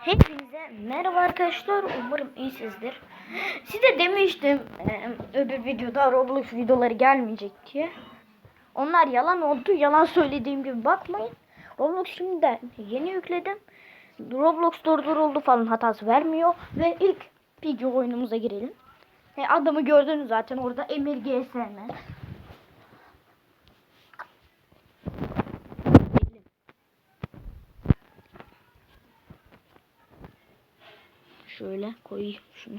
Hepinize merhaba arkadaşlar. Umarım iyisizdir. Size demiştim e, öbür videoda Roblox videoları gelmeyecek diye. Onlar yalan oldu. Yalan söylediğim gibi bakmayın. Roblox şimdiden yeni yükledim. Roblox durduruldu falan hatası vermiyor. Ve ilk video oyunumuza girelim. E, adamı gördünüz zaten orada Emir GSM. Şöyle koyayım şunu.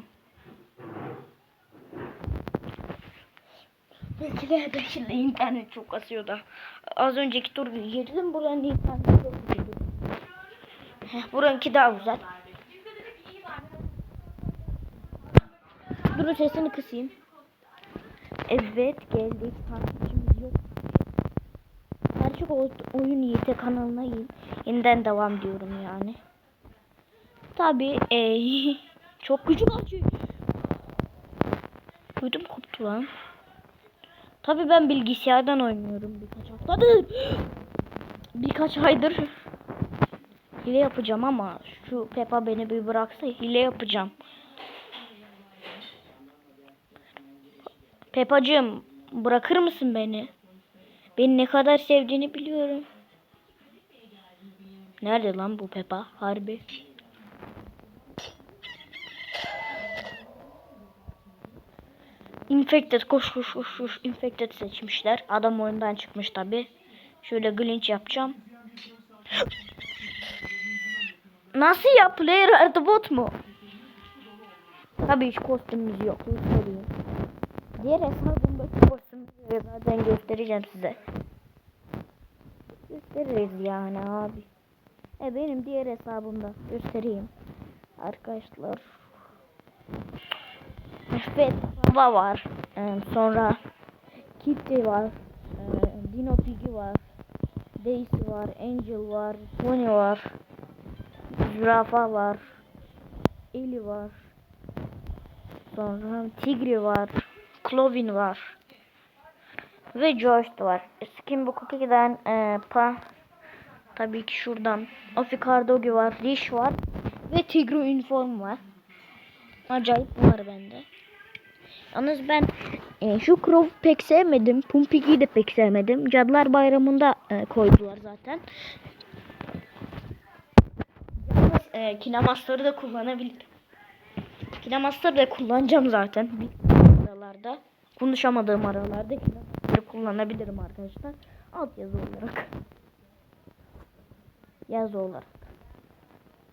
Bekle bekle internet çok kasıyor da. Az önceki tur girdim buranın interneti çok. Heh, buranınki daha güzel. Durun sesini kısayım. Evet geldik takipçimiz yok. Gerçek oy- oyun YT kanalına yeniden devam diyorum yani. Tabi çok güçlü kaçıyor. Ödüm koptu lan. Tabi ben bilgisayardan oynuyorum birkaç haftadır. Birkaç aydır. Hile yapacağım ama şu Peppa beni bir bıraksa hile yapacağım. Peppa'cığım bırakır mısın beni? Beni ne kadar sevdiğini biliyorum. Nerede lan bu Peppa? Harbi. Infected koş koş koş koş. Infected seçmişler. Adam oyundan çıkmış tabi. Şöyle glitch yapacağım. Nasıl ya? Player artı bot mu? Tabii hiç kostümümüz yok. Göstereyim. Diğer hesabımdaki kostümleri zaten göstereceğim size. Gösteririz yani abi. E benim diğer hesabımda göstereyim. Arkadaşlar. Evet, Baba var. Ee, sonra Kitty var. Ee, Dino Piggy var. Daisy var. Angel var. Tony var. Zürafa var. Eli var. Sonra Tigri var. Clovin var. Ve Joyce var. Skin bu cookie'den e, pa tabii ki şuradan Afikardogi var. Rish var. Ve Tigri uniform var. Acayip var bende. Yalnız ben e, şu Crow'u pek sevmedim. Pumpiki'yi de pek sevmedim. Cadılar Bayramı'nda e, koydular zaten. Yalnız e, Kinemaster'ı da kullanabilirim. Kinemaster'ı da kullanacağım zaten. Aralarda. Konuşamadığım aralarda Kinemaster'ı kullanabilirim arkadaşlar. Alt yazı olarak. Yazı olarak.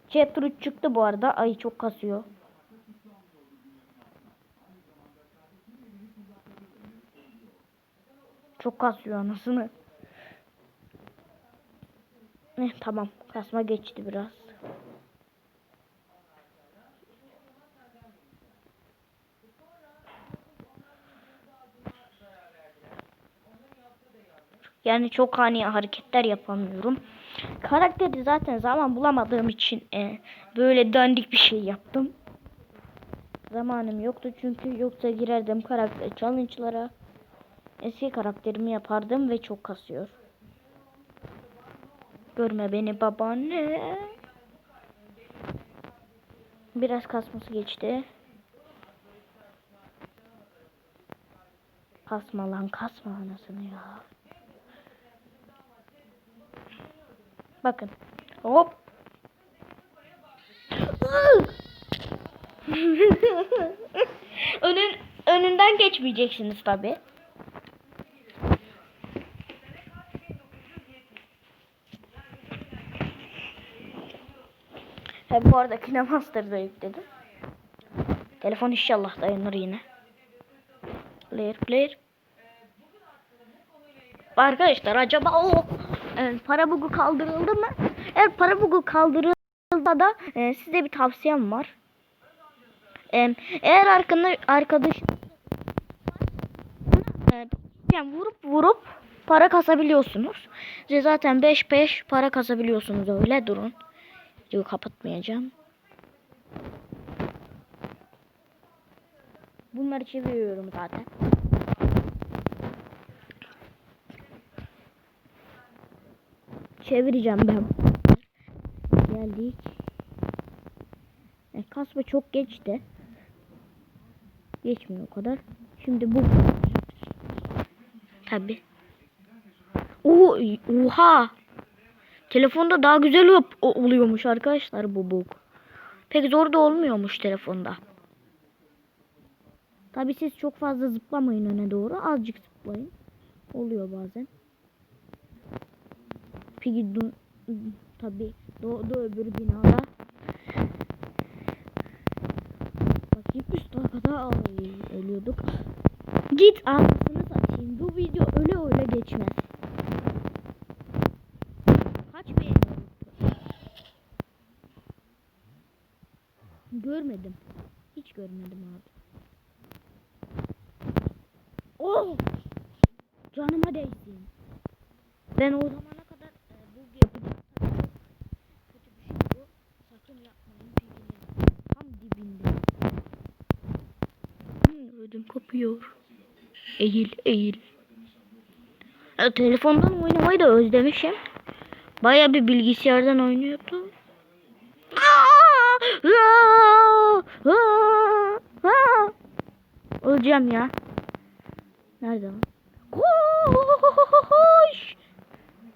Chapter 3 çıktı bu arada. Ay çok kasıyor. Çok kasıyor anasını. Eh tamam. Kasma geçti biraz. Yani çok ani hareketler yapamıyorum. Karakteri zaten zaman bulamadığım için e, böyle dandik bir şey yaptım. Zamanım yoktu çünkü yoksa girerdim karakter challenge'lara. Eski karakterimi yapardım ve çok kasıyor. Görme beni babaanne. Biraz kasması geçti. Kasma lan kasma anasını ya. Bakın. Hop. Önün, önünden geçmeyeceksiniz tabi. He bu arada Kinemaster'da yükledim. Telefon inşallah dayanır yine. Player player. Arkadaşlar acaba o e, para bugu kaldırıldı mı? Eğer para bugu kaldırıldı da e, size bir tavsiyem var. E, eğer arkadaş arkadaş e, vurup vurup para kasabiliyorsunuz. Size zaten 5-5 para kasabiliyorsunuz öyle durun. Videoyu kapatmayacağım. Bunları çeviriyorum zaten. Çevireceğim ben. Geldik. kasma çok geçti. Geçmiyor o kadar. Şimdi bu. Tabi. Oo, oha. Telefonda daha güzel oluyormuş arkadaşlar bu bug. Pek zor da olmuyormuş telefonda. Tabi siz çok fazla zıplamayın öne doğru. Azıcık zıplayın. Oluyor bazen. Piggy tabi doğdu öbür binada. Bakayım üst arkada ay ölüyorduk. Git anasını satayım. Bu video öyle öyle geçmez. Görmedim. Hiç görmedim abi. Oh! Canıma değsin. Ben o zamana kadar e, bug yapacağım. Kötü bir şey bu. Sakın yapmayın. Bilgilerim tam dibinde. Hmm, ödüm kopuyor. Eğil, eğil. E, telefondan oynamayı da özlemişim. Baya bir bilgisayardan oynuyordum. Aa! Öleceğim ya. Nerede lan? Koş!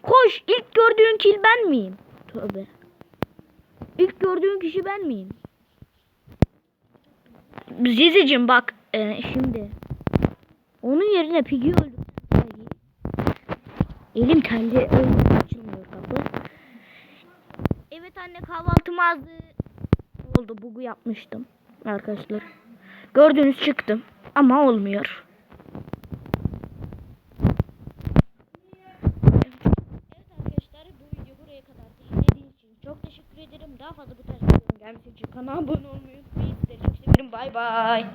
Koş! İlk gördüğün kil ben miyim? Tövbe. İlk gördüğün kişi ben miyim? Zizicim bak e, şimdi. Onun yerine Piggy öldü. Elim kendi öyle açılmıyor kapı. Evet anne kahvaltım azdı. Oldu bugu yapmıştım arkadaşlar. Gördüğünüz çıktım ama olmuyor. Arkadaşlar bu video buraya kadar izlediğiniz için çok teşekkür ederim. Daha fazla bu tarz videoların gelmesi için kanala abone olmayı unutmayın. Sizleri çok severim. Bay bay.